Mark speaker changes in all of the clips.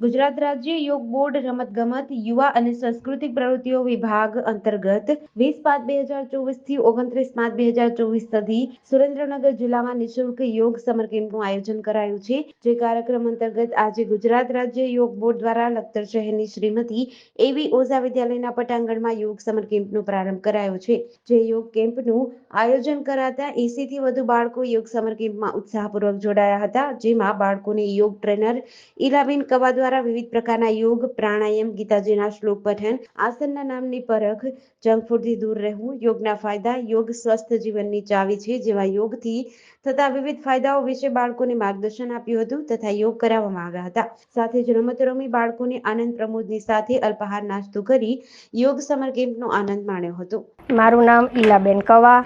Speaker 1: ગુજરાત રાજ્ય યોગ બોર્ડ રમતગમત, યુવા અને સાંસ્કૃતિક પ્રવૃત્તિઓ વિભાગ અંતર્ગત વીસ પાંચ બે હજાર ચોવીસથી ઓગણત્રીસ પાંચ બે હજાર ચોવીસ સુધી સુરેન્દ્રનગર જિલ્લામાં નિઃશુલ્ક યોગ સમર કેમ્પનું આયોજન કરાયું છે. જે કાર્યક્રમ અંતર્ગત આજે ગુજરાત રાજ્ય યોગ બોર્ડ દ્વારા લખતર શહેરની શ્રીમતી એવી ઓઝા વિદ્યાલયના પટાંગણમાં યોગ સમર કેમ્પનો પ્રારંભ કરાયો છે. જે યોગ કેમ્પનું આયોજન કરાતા એસી થી વધુ બાળકો યોગ સમર કેમ્પમાં ઉત્સાહપૂર્વક જોડાયા હતા. જેમાં બાળકોને યોગ ટ્રેનર ઈલાબેન કવા દ્વારા વિવિધ પ્રકારના યોગ, પ્રાણાયામ, ગીતાજીના શ્લોક પઠન, આસનના નામની પરખ, જંક ફૂડથી દૂર રહેવું, યોગના ફાયદા, યોગ સ્વસ્થ જીવનની ચાવી છે, જેવા યોગથી થતા વિવિધ ફાયદાઓ વિશે બાળકોને માર્ગદર્શન આપ્યું હતું તથા યોગ કરાવવામાં આવ્યા હતા. સાથે જ રમત રમી બાળકોને આનંદ પ્રમોદની સાથે અલ્પાહાર નાસ્તો કરી યોગ સમર કેમ્પનો આનંદ માણ્યો હતો.
Speaker 2: મારું નામ ઈલાબેન કવા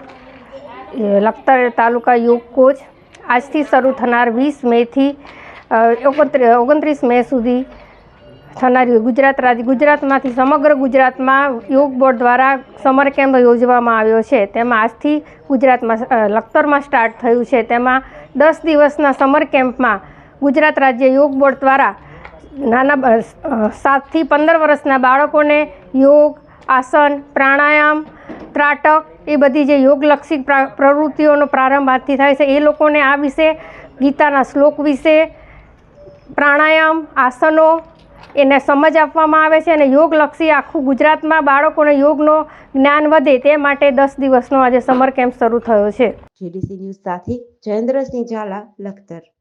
Speaker 2: લખતર તાલુકા યોગ કોચ. આજથી શરૂ થનાર વીસ મેથી ઓગણત્રીસ મે સુધી થનારી ગુજરાત રાજ્ય ગુજરાતમાંથી સમગ્ર ગુજરાતમાં યોગ બોર્ડ દ્વારા સમર કેમ્પ યોજવામાં આવ્યો છે. તેમાં આજથી ગુજરાતમાં લખતરમાં સ્ટાર્ટ થયું છે. તેમાં દસ દિવસના સમર કેમ્પમાં ગુજરાત રાજ્ય યોગ બોર્ડ દ્વારા નાના સાતથી પંદર વર્ષના બાળકોને યોગ, આસન, પ્રાણાયામ, ત્રાટક એ બધી જે યોગલક્ષી પ્રવૃત્તિઓનો પ્રારંભ આજથી થાય છે. એ લોકોને આ વિશે ગીતાના શ્લોક વિશે પ્રાણાયામ, આસનો એને સમજ આપવામાં આવે છે અને યોગલક્ષી આખું ગુજરાતમાં બાળકોને યોગનો જ્ઞાન વધે તે માટે દસ દિવસનો આજે સમર કેમ્પ શરૂ થયો છે.
Speaker 1: જયેન્દ્રસિંહ ઝાલા, લખતર.